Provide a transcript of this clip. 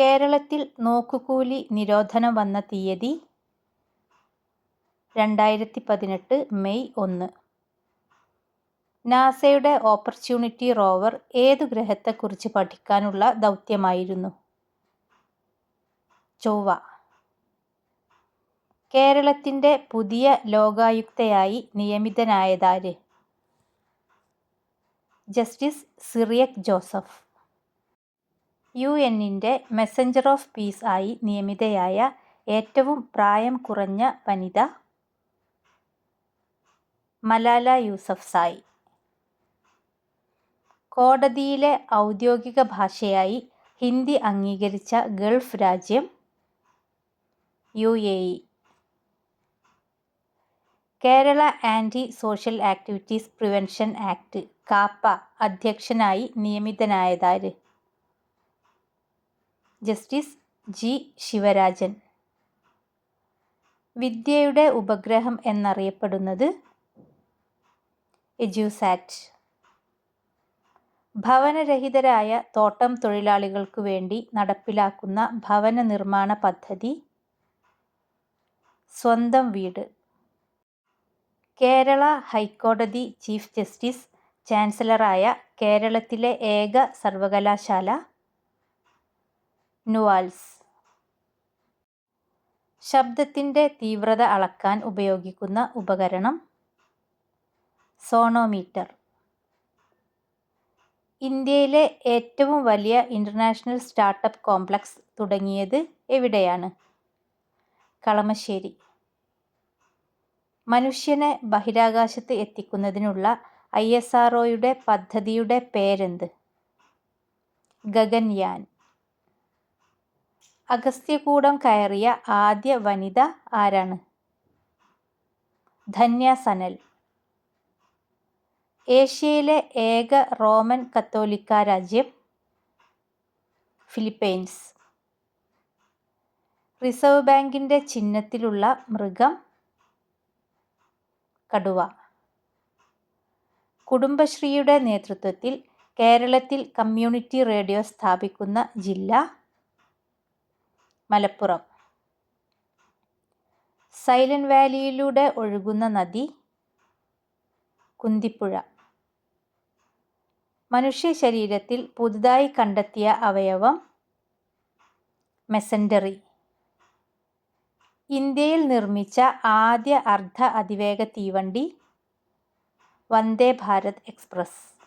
കേരളത്തിൽ നോക്കുകൂലി നിരോധനം വന്ന തീയതി രണ്ടായിരത്തി പതിനെട്ട് മെയ് ഒന്ന്. നാസയുടെ ഓപ്പർച്യൂണിറ്റി റോവർ ഏതു ഗ്രഹത്തെക്കുറിച്ച് പഠിക്കാനുള്ള ദൗത്യമായിരുന്നു? ചൊവ്വ. കേരളത്തിന്റെ പുതിയ ലോകായുക്തയായി നിയമിതനായതാര്? ജസ്റ്റിസ് സിറിയക് ജോസഫ്. യു എന്നിന്റെ മെസ്സഞ്ചർ ഓഫ് പീസ് ആയി നിയമിതയായ ഏറ്റവും പ്രായം കുറഞ്ഞ വനിത മലാല യൂസഫ്സായി കോടതിയിലെ ഔദ്യോഗിക ഭാഷയായി ഹിന്ദി അംഗീകരിച്ച ഗൾഫ് രാജ്യം U A E Kerala anti social activities prevention act KAAPA അധ്യക്ഷനായി നിയമിതനായതാര്? Justice G Sivarajan. വിദ്യയുടെ ഉപഗ്രഹം എന്നറിയപ്പെടുന്നത് എജ്യൂസാറ്റ് ഭവനരഹിതരായ തോട്ടം തൊഴിലാളികൾക്ക് വേണ്ടി നടപ്പിലാക്കുന്ന ഭവന നിർമ്മാണ പദ്ധതി സ്വന്തം വീട്. കേരള ഹൈക്കോടതി ചീഫ് ജസ്റ്റിസ് ചാൻസലറായ കേരളത്തിലെ ഏക സർവകലാശാല നുവാൽസ്. ശബ്ദത്തിന്റെ തീവ്രത അളക്കാൻ ഉപയോഗിക്കുന്ന ഉപകരണം സോണോമീറ്റർ. ഇന്ത്യയിലെ ഏറ്റവും വലിയ ഇന്റർനാഷണൽ സ്റ്റാർട്ടപ്പ് കോംപ്ലക്സ് തുടങ്ങിയത് എവിടെയാണ്? കളമശ്ശേരി. മനുഷ്യനെ ബഹിരാകാശത്ത് എത്തിക്കുന്നതിനുള്ള ഐ എസ് ആർ ഒയുടെ പദ്ധതിയുടെ പേരെന്ത്? ഗഗൻയാൻ. അഗസ്ത്യകൂടം കയറിയ ആദ്യ വനിത ആരാണ്? ധന്യ സനൽ. ഏഷ്യയിലെ ഏക റോമൻ കത്തോലിക്ക രാജ്യം ഫിലിപ്പൈൻസ്. റിസർവ് ബാങ്കിന്റെ ചിഹ്നത്തിലുള്ള മൃഗം കടുവ. കുടുംബശ്രീയുടെ നേതൃത്വത്തിൽ കേരളത്തിൽ കമ്മ്യൂണിറ്റി റേഡിയോ സ്ഥാപിക്കുന്ന ജില്ല മലപ്പുറം. സൈലന്റ് വാലിയിലൂടെ ഒഴുകുന്ന നദി കുന്തിപ്പുഴ. മനുഷ്യ ശരീരത്തിൽ പുതുതായി കണ്ടെത്തിയ അവയവം മെസൻഡറി. ഇന്ത്യയിൽ നിർമ്മിച്ച ആദ്യ അർദ്ധ അതിവേഗ തീവണ്ടി വന്ദേ ഭാരത് എക്സ്പ്രസ്.